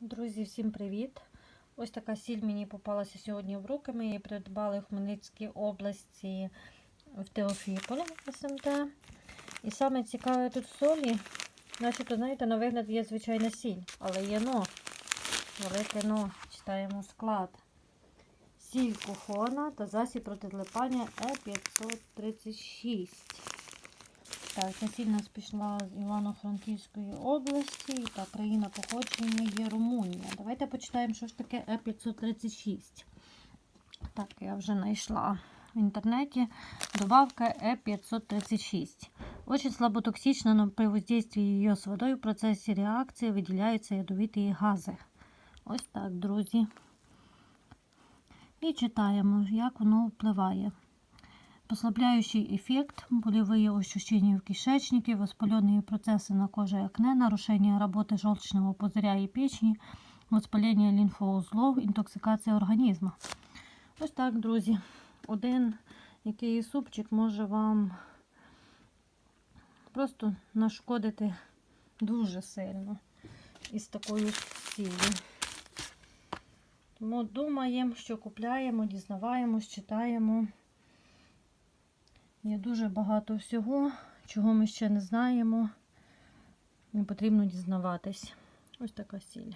Друзі, всім привіт! Ось така сіль мені попалася сьогодні в руки. Ми її придбали в Хмельницькій області в Теофіполі СМТ. І саме цікаве тут солі, начебто, знаєте, на вигляд є звичайна сіль, але є но. Велике но. Читаємо склад. Сіль кухона та засіб проти злипання Е536. Так, ця сіль нас пішла з Івано-Франківської області та країна походження є Румунія. Давайте почитаємо, що ж таке Е536. Так, я вже знайшла в інтернеті. Добавка Е536. Очень слаботоксична, но при воздействии ее с водой в процесі реакції виділяються ядовиті гази. Ось так, друзі. І читаємо, як воно впливає. Послабляющий эффект, болевые ощущения в кишечнике, воспаленные процессы на коже и акне, нарушение работы желчного пузыря и печени, воспалення лімфоузлов, інтоксикація організму. Ось так, друзі. Один який супчик може вам просто нашкодити дуже сильно із такою сіллю. Тому думаємо, що купляємо, дізнаваємось, читаємо. Є дуже багато всього, чого ми ще не знаємо. Не потрібно дізнаватись. Ось така сіль.